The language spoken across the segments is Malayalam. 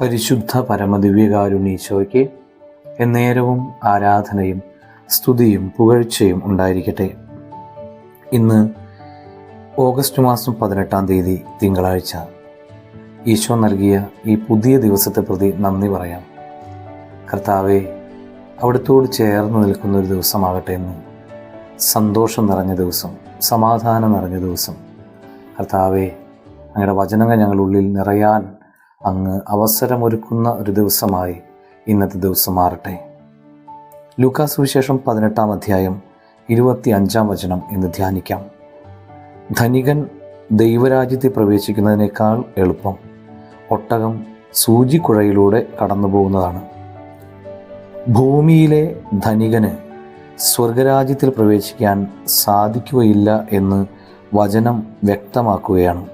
പരിശുദ്ധ പരമദിവ്യകാരുണീശോയ്ക്ക് എന്നേരവും ആരാധനയും സ്തുതിയും പുകഴ്ചയും ഉണ്ടായിരിക്കട്ടെ. ഇന്ന് ഓഗസ്റ്റ് മാസം പതിനെട്ടാം തീയതി തിങ്കളാഴ്ച. ഈശോ നൽകിയ ഈ പുതിയ ദിവസത്തെ പ്രതി നന്ദി പറയാം. കർത്താവെ അവിടുത്തോട് ചേർന്ന് നിൽക്കുന്ന ഒരു ദിവസമാകട്ടെ എന്ന്. സന്തോഷം നിറഞ്ഞ ദിവസം സമാധാനം നിറഞ്ഞ ദിവസം. കർത്താവെ അങ്ങയുടെ വചനങ്ങൾ ഞങ്ങളുള്ളിൽ നിറയാൻ അങ്ങ് അവസരമൊരുക്കുന്ന ഒരു ദിവസമായി ഇന്നത്തെ ദിവസം മാറട്ടെ. ലൂക്കാസ് സുവിശേഷം പതിനെട്ടാം അധ്യായം ഇരുപത്തി അഞ്ചാം വചനം എന്ന് ധ്യാനിക്കാം. ധനികൻ ദൈവരാജ്യത്തിൽ പ്രവേശിക്കുന്നതിനേക്കാൾ എളുപ്പം ഒട്ടകം സൂചിക്കുഴയിലൂടെ കടന്നു പോകുന്നതാണ് ഭൂമിയിലെ ധനികന് സ്വർഗരാജ്യത്തിൽ പ്രവേശിക്കാൻ സാധിക്കുകയില്ല എന്ന് വചനം വ്യക്തമാക്കുകയാണ്.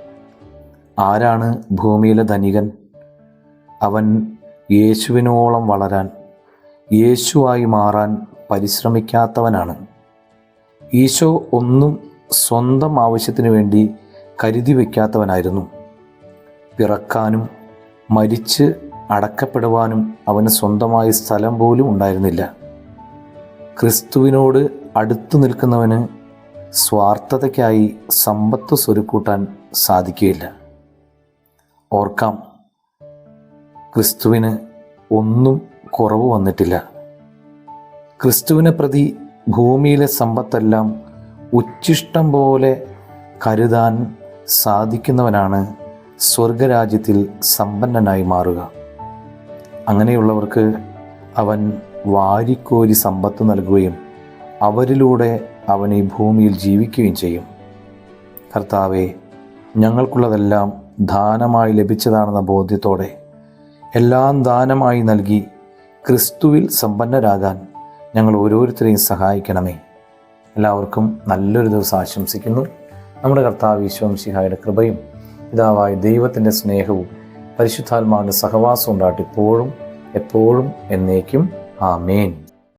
ആരാണ് ഭൂമിയിലെ ധനികൻ? അവൻ യേശുവിനോളം വളരാൻ യേശുവായി മാറാൻ പരിശ്രമിക്കാത്തവനാണ്. ഈശോ ഒന്നും സ്വന്തം ആവശ്യത്തിന് വേണ്ടി കരുതി വയ്ക്കാത്തവനായിരുന്നു. പിറക്കാനും മരിച്ച് അടക്കപ്പെടുവാനും അവന് സ്വന്തമായി സ്ഥലം പോലും ഉണ്ടായിരുന്നില്ല. ക്രിസ്തുവിനോട് അടുത്തു നിൽക്കുന്നവന് സ്വാർത്ഥതയ്ക്കായി സമ്പത്ത് സ്വരുക്കൂട്ടാൻ സാധിക്കുകയില്ല. ഓർക്കാം. ക്രിസ്തുവിന് ഒന്നും കുറവ് വന്നിട്ടില്ല. ക്രിസ്തുവിനെ പ്രതി ഭൂമിയിലെ സമ്പത്തെല്ലാം ഉച്ഛിഷ്ടം പോലെ കരുതാൻ സാധിക്കുന്നവനാണ് സ്വർഗരാജ്യത്തിൽ സമ്പന്നനായി മാറുക. അങ്ങനെയുള്ളവർക്ക് അവൻ വാരിക്കോരി സമ്പത്ത് നൽകുകയും അവരിലൂടെ അവൻ ഈ ഭൂമിയിൽ ജീവിക്കുകയും ചെയ്യും. കർത്താവെ ഞങ്ങൾക്കുള്ളതെല്ലാം ദാനമായി ലഭിച്ചതാണെന്ന ബോധ്യത്തോടെ എല്ലാം ദാനമായി നൽകി ക്രിസ്തുവിൽ സമ്പന്നരാകാൻ ഞങ്ങൾ ഓരോരുത്തരെയും സഹായിക്കണമേ. എല്ലാവർക്കും നല്ലൊരു ദിവസം ആശംസിക്കുന്നു. നമ്മുടെ കർത്താവ് ഈശോംശിഹായുടെ കൃപയും പിതാവായ ദൈവത്തിന്റെ സ്നേഹവും പരിശുദ്ധാത്മാവിന്റെ സഹവാസവും ഉണ്ടാട്ടിപ്പോഴും എപ്പോഴും എന്നേക്കും. ആമേൻ.